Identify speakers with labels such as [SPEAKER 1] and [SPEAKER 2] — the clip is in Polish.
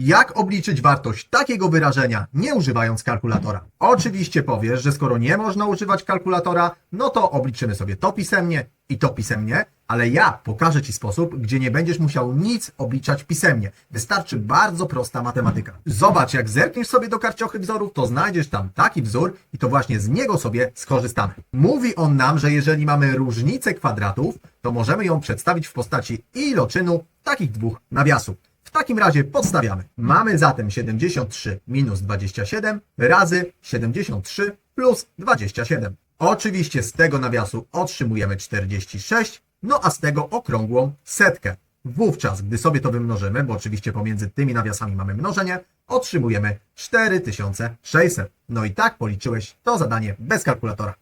[SPEAKER 1] Jak obliczyć wartość takiego wyrażenia, nie używając kalkulatora? Oczywiście powiesz, że skoro nie można używać kalkulatora, no to obliczymy sobie to pisemnie i to pisemnie, ale ja pokażę Ci sposób, gdzie nie będziesz musiał nic obliczać pisemnie. Wystarczy bardzo prosta matematyka. Zobacz, jak zerkniesz sobie do karciochy wzorów, to znajdziesz tam taki wzór i to właśnie z niego sobie skorzystamy. Mówi on nam, że jeżeli mamy różnicę kwadratów, to możemy ją przedstawić w postaci iloczynu takich dwóch nawiasów. W takim razie podstawiamy. Mamy zatem 73 minus 27 razy 73 plus 27. Oczywiście z tego nawiasu otrzymujemy 46, no a z tego okrągłą setkę. Wówczas, gdy sobie to wymnożymy, bo oczywiście pomiędzy tymi nawiasami mamy mnożenie, otrzymujemy 4600. No i tak policzyłeś to zadanie bez kalkulatora.